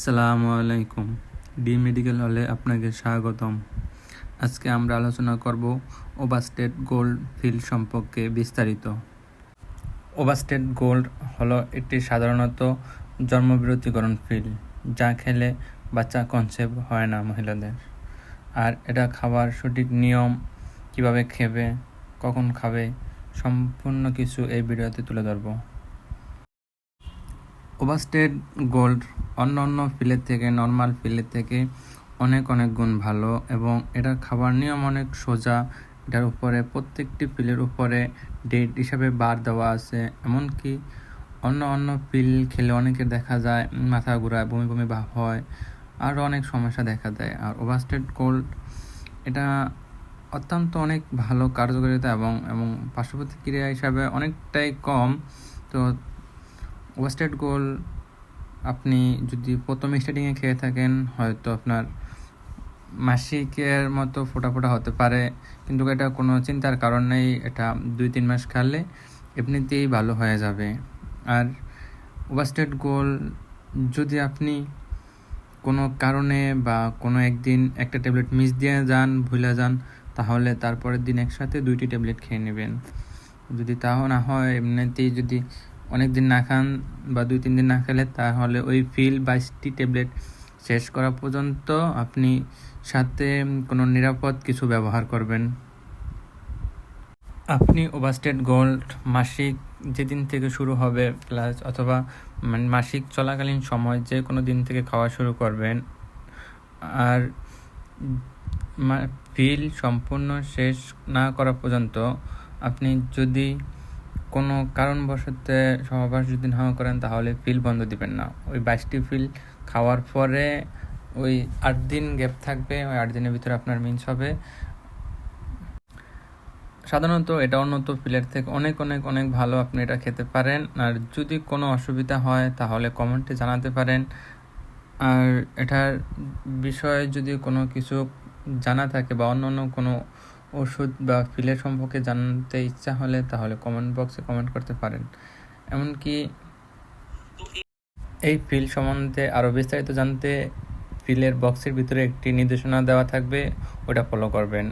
আসসালামু আলাইকুম। D medical হলে আপনাকে স্বাগতম। আজকে আমরা আলোচনা করব ওভারস্টেট গোল্ড ফিল সম্পর্কে বিস্তারিত। ওভারস্টেট গোল্ড হলো একটি সাধারণত জন্মবিরতিকরণ ফিল যা খেলে বাচ্চা কনসেপ্ট হয় না মহিলাদের। আর এটা খাবার সঠিক নিয়ম, কীভাবে খেবে, কখন খাবে, সম্পূর্ণ কিছু এই ভিডিওতে তুলে ধরবো। ওভারস্টেড গোল্ড, অন্য অন্য ফিলের থেকে, নর্মাল ফিলের থেকে অনেক অনেক গুণ ভালো এবং এটার খাবার নিয়ম অনেক সোজা। এটার উপরে প্রত্যেকটি ফিলের উপরে ডেট হিসাবে বার দেওয়া আছে। এমনকি অন্য অন্য পিল খেলে অনেকের দেখা যায় মাথা ঘোরায়, বমি বমি ভাব হয় আরও অনেক সমস্যা দেখা দেয়। আর ওভারস্টেড গোল্ড, এটা অত্যন্ত অনেক ভালো কার্যকারিতা এবং এবং পার্শ্ব প্রতিক্রিয়া হিসাবে অনেকটাই কম। তো ওয়েস্টেড গোল, আপনি যদি প্রথম স্টার্টিংয়ে খেয়ে থাকেন, হয়তো আপনার মাসিকের মতো ফোটা ফোটা হতে পারে। কিন্তু এটা কোনো চিন্তার কারণ নেই, এটা দুই তিন মাস খেলে এমনিতেই ভালো হয়ে যাবে। আর ওভারস্টেট গোল, যদি আপনি কোনো কারণে বা কোনো একদিন একটা ট্যাবলেট মিস দিয়ে যান, ভুলে যান, তাহলে তারপরের দিন একসাথে দুইটি ট্যাবলেট খেয়ে নেবেন। যদি তাও না হয়, এমনিতেই যদি অনেক দিন না খান বা দুই, তিন দিন না খেলে, তাহলে ওই ফিল বাইশটি ট্যাবলেট শেষ করা পর্যন্ত আপনি সাথে কোনো নিরাপদ কিছু ব্যবহার করবেন। আপনি ওভারস্টেট গোল্ড মাসিক যেদিন থেকে শুরু হবে, প্লাস অথবা মানে মাসিক চলাকালীন সময় যে কোনো দিন থেকে খাওয়া শুরু করবেন। আর ফিল সম্পূর্ণ শেষ না করা পর্যন্ত আপনি যদি কোনো কারণবশতে সহবাস যদি না করেন, তাহলে ফিল বন্ধ দিবেন না। ওই বাইশটি ফিল খাওয়ার পরে ওই আট দিন গ্যাপ থাকবে, ওই আট দিনের ভিতরে আপনার মিন্স হবে। সাধারণত এটা উন্নত ফিলের থেকে অনেক অনেক অনেক ভালো আপনি এটা খেতে পারেন। আর যদি কোনো অসুবিধা হয়, তাহলে কমেন্টে জানাতে পারেন। আর এটার বিষয়ে যদি কোনো কিছু জানা থাকে বা অন্য অন্য কোনো ওষুধ বা ফিলের সম্পর্কে জানতে ইচ্ছা হলে তাহলে কমেন্ট বক্সে কমেন্ট করতে পারেন। এমনকি এই ফিল সম্বন্ধে আরও বিস্তারিত জানতে ফিলের বক্সের ভিতরে একটি নির্দেশনা দেওয়া থাকবে, ওটা ফলো করবেন।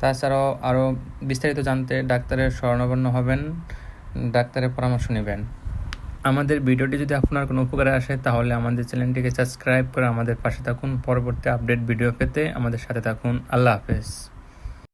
তাছাড়াও আরও বিস্তারিত জানতে ডাক্তারের স্বর্ণবর্ণ হবেন, ডাক্তারের পরামর্শ নেবেন। আমাদের ভিডিওটি যদি আপনার কোনো উপকারে আসে, তাহলে আমাদের চ্যানেলটিকে সাবস্ক্রাইব করে আমাদের পাশে থাকুন। পরবর্তী আপডেট ভিডিও পেতে আমাদের সাথে থাকুন। আল্লাহ হাফেজ।